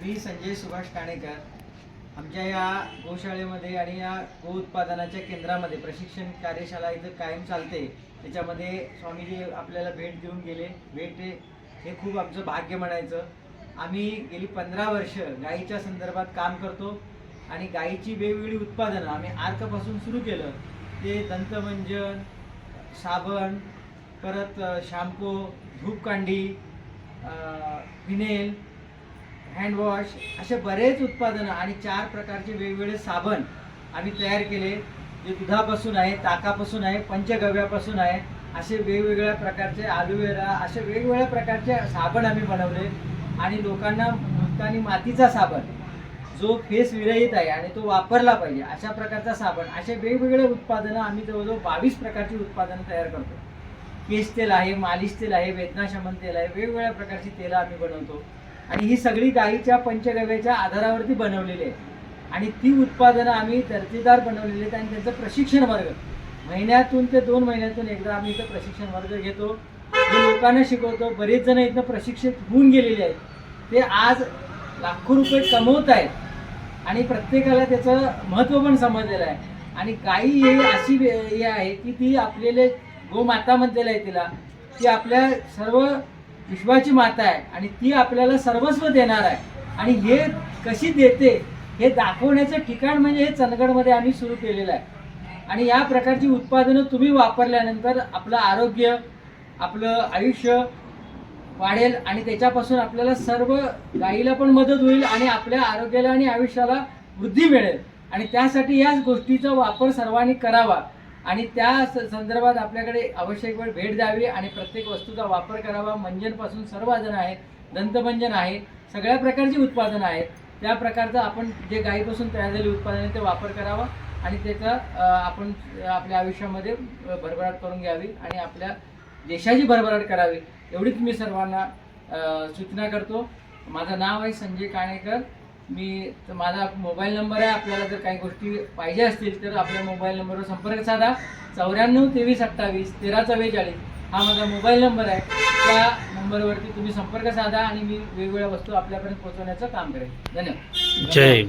मी संजय सुभाष काणेकर. आमच्या या गोशाळेमध्ये आणि या गो उत्पादनाच्या केंद्रामध्ये प्रशिक्षण कार्यशाळा इथं कायम चालते. त्याच्यामध्ये स्वामीजी आपल्याला भेट देऊन गेले. भेट हे खूप आमचं भाग्य म्हणायचं. आम्ही गेली पंधरा वर्ष गाईच्या संदर्भात काम करतो आणि गाईची वेगवेगळी उत्पादनं आम्ही आर्कपासून सुरू केलं. ते दंतमंजन साबण परत शॅम्पू धूपकांडी फिनेल हँडवॉश असे बरेच उत्पादनं आणि चार प्रकारचे वेगवेगळे साबण आम्ही तयार केले. जे दुधापासून आहे ताकापासून आहे पंचगव्यापासून आहे असे वेगवेगळ्या प्रकारचे ॲलोवेरा असे वेगवेगळ्या प्रकारचे साबण आम्ही बनवले. आणि लोकांना मुलतानी मातीचा साबण जो फेस विरहित आहे आणि तो वापरला पाहिजे अशा प्रकारचा साबण असे वेगवेगळे उत्पादनं आम्ही जवळजवळ बावीस प्रकारची उत्पादनं तयार करतो. केस तेल आहे मालिश तेल आहे वेदनाशमन तेल आहे वेगवेगळ्या प्रकारची तेलं आम्ही बनवतो. आणि ही सगळी गाईच्या पंचगव्याच्या आधारावरती बनवलेली आहे. आणि ती उत्पादनं आम्ही दर्जेदार बनवलेली आहेत आणि त्यांचं प्रशिक्षण वर्ग. महिन्यातून ते दोन महिन्यातून एकदा आम्ही इथं प्रशिक्षण वर्ग घेतो. जे लोकांना शिकवतो. बरेच जण इथं प्रशिक्षित होऊन गेलेले आहेत. ते आज लाखो रुपये कमवत आहेत. आणि प्रत्येकाला त्याचं महत्त्व पण समजलेलं आहे. आणि गाई ही अशी हे आहे की ती आपल्याला गोमाता म्हणलेलं आहे तिला. ती आपल्या सर्व विश्वाची माता आहे आणि ती आपल्याला सर्वस्व देणार आहे. आणि हे कशी देते हे दाखवण्याचं ठिकाण म्हणजे हे चंदगडमध्ये आम्ही सुरू केलेलं आहे. आणि या प्रकारची उत्पादनं तुम्ही वापरल्यानंतर आपलं आरोग्य आपलं आयुष्य वाढेल आणि त्याच्यापासून आपल्याला सर्व गाईला पण मदत होईल आणि आपल्या आरोग्याला आणि आयुष्याला वृद्धी मिळेल. आणि त्यासाठी याच गोष्टीचा वापर सर्वांनी करावा. आणि त्या स- संदर्भात आपल्याकडे आवश्यक वेळ भेट द्यावी आणि प्रत्येक वस्तूचा वापर करावा. मंजनपासून सर्व आजन आहेत दंतमंजन आहे सगळ्या प्रकारची उत्पादनं आहेत. त्या प्रकारचं आपण जे गाईपासून तयार झालेली उत्पादन आहे ते वापर करावा आणि त्याचा आपण आपल्या आयुष्यामध्ये भरभराट करून घ्यावी आणि आपल्या देशाची भरभराट करावी. एवढीच मी सर्वांना सूचना करतो. माझं नाव आहे संजय काणेकर. मी तर माझा मोबाईल नंबर आहे आपल्याला जर काही गोष्टी पाहिजे असतील तर आपल्या मोबाईल नंबरवर संपर्क साधा. चौऱ्याण्णव तेवीस अठ्ठावीस तेरा चव्वेचाळीस हा माझा मोबाईल नंबर आहे. त्या नंबरवरती तुम्ही संपर्क साधा आणि मी वेगवेगळ्या वस्तू आपल्यापर्यंत पोहोचवण्याचं काम करेन. धन्यवाद. जय